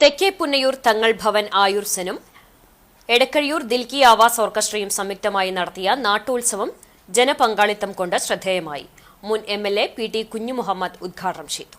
തെക്കേ പുന്നയൂർ തങ്ങൾ ഭവൻ ആയുർസനും എടക്കഴിയൂർ ദിൽക്കി ആവാസ് ഓർക്കസ്ട്രയും സംയുക്തമായി നടത്തിയ നാട്ടോത്സവം ജനപങ്കാളിത്തം കൊണ്ട് ശ്രദ്ധേയമായി. മുൻ M L A P T Kunhimuhammad ഉദ്ഘാടനം ചെയ്തു.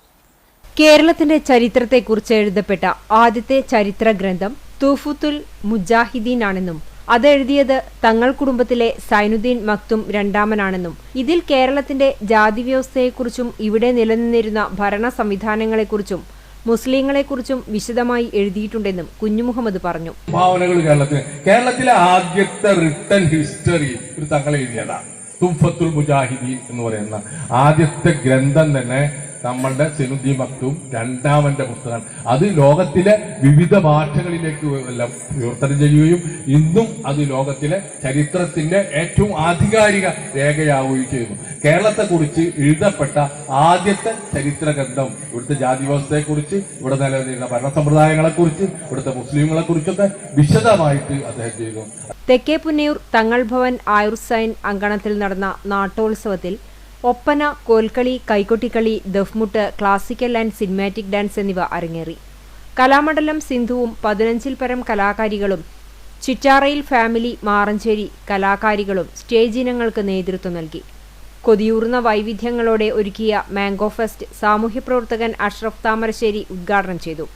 കേരളത്തിന്റെ ചരിത്രത്തെക്കുറിച്ച് എഴുതപ്പെട്ട ആദ്യത്തെ ചരിത്ര ഗ്രന്ഥം തൂഫുത്തുൽ മുജാഹിദീൻ ആണെന്നും അതെഴുതിയത് തങ്ങൾ കുടുംബത്തിലെ സൈനുദ്ദീൻ മക്തും രണ്ടാമനാണെന്നും ഇതിൽ കേരളത്തിന്റെ ജാതി വ്യവസ്ഥയെക്കുറിച്ചും ഇവിടെ നിലനിന്നിരുന്ന ഭരണ സംവിധാനങ്ങളെക്കുറിച്ചും മുസ്ലിങ്ങളെക്കുറിച്ചും വിശദമായി എഴുതിയിട്ടുണ്ടെന്നും കുഞ്ഞുമുഹമ്മദ് പറഞ്ഞു. ഭാവനകൾ കേരളത്തിൽ കേരളത്തിലെ ആദ്യത്തെ റിട്ടൺ ഹിസ്റ്ററി ഒരു തങ്ങൾ എഴുതിയതാണ്. തുഫത്തുൽ മുജാഹിദീൻ എന്ന് പറയുന്ന ആദ്യത്തെ ഗ്രന്ഥം തന്നെ നമ്മളുടെ സെനുദ്ദീൻ മക്തും രണ്ടാമന്റെ പുസ്തകമാണ് അത് ലോകത്തിലെ വിവിധ ഭാഷകളിലേക്ക് വിവർത്തനം ചെയ്യുകയും ഇന്നും അത് ലോകത്തിലെ ചരിത്രത്തിന്റെ ഏറ്റവും ആധികാരിക രേഖയാവുകയും ചെയ്യുന്നു. കേരളത്തെ കുറിച്ച് എഴുതപ്പെട്ട ആദ്യത്തെ ചരിത്ര ഗ്രന്ഥം ഇവിടുത്തെ ജാതി വ്യവസ്ഥയെക്കുറിച്ച് ഇവിടെ നിലനിന്നിരുന്ന ഭരണ സമ്പ്രദായങ്ങളെക്കുറിച്ച് ഇവിടുത്തെ മുസ്ലിങ്ങളെ കുറിച്ചൊക്കെ വിശദമായിട്ട് അദ്ദേഹം ചെയ്തു. തെക്കേ പുന്നയൂർ തങ്ങൾ ഭവൻ ആയുർസൈൻ അങ്കണത്തിൽ നടന്ന നാട്ടോത്സവത്തിൽ Oppana Kolkali Kaikottikali Duffmuttu classical and cinematic dance എന്നിവ അരങ്ങേറി. കലാമണ്ഡലം സിന്ധുവും പതിനഞ്ചിൽ പരം കലാകാരികളും ചിറ്റാറയിൽ ഫാമിലി മാറഞ്ചേരി കലാകാരികളും സ്റ്റേജ് ഇനങ്ങൾക്ക് നേതൃത്വം നൽകി. കൊതിയൂർന്ന വൈവിധ്യങ്ങളോടെ ഒരുക്കിയ മാംഗോ ഫെസ്റ്റ് സാമൂഹ്യപ്രവർത്തകൻ അഷ്റഫ് താമരശ്ശേരി ഉദ്ഘാടനം ചെയ്തു.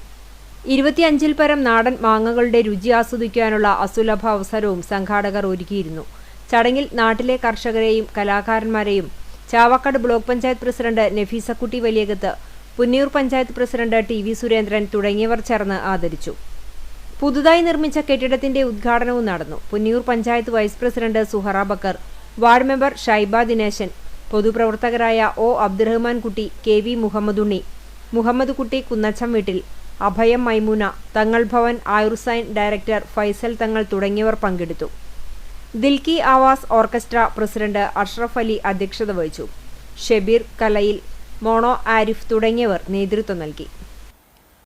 ഇരുപത്തിയഞ്ചിൽ പരം നാടൻ മാങ്ങകളുടെ രുചി ആസ്വദിക്കാനുള്ള അസുലഭ അവസരവും സംഘാടകർ ഒരുക്കിയിരുന്നു. ചടങ്ങിൽ നാട്ടിലെ കർഷകരെയും കലാകാരന്മാരെയും Chavakkad block panchayat president Nafeesakutty Valiyakath Punniyur panchayat president T V Surendran തുടങ്ങിയവർ ചേർന്ന് ആദരിച്ചു. പുതുതായി നിർമ്മിച്ച കെട്ടിടത്തിന്റെ ഉദ്ഘാടനവും നടന്നു. Punniyur panchayat vice president Suhara Bakkar ward member Shaiba Dineshan പൊതുപ്രവർത്തകരായ O Abdurahman Kutty K V Muhammadunni Muhammad കുട്ടി കുന്നച്ചം വീട്ടിൽ അഭയം മൈമൂന തങ്ങൾ ഭവൻ ആയുർസൈൻ ഡയറക്ടർ ഫൈസൽ തങ്ങൾ തുടങ്ങിയവർ പങ്കെടുത്തു. ദിൽക്കി ആവാസ് ഓർക്കസ്ട്ര പ്രസിഡന്റ് അഷ്റഫ് അലി അധ്യക്ഷത വഹിച്ചു. ഷെബീർ കലയിൽ മോണോ ആരിഫ് തുടങ്ങിയവർ നേതൃത്വം നൽകി.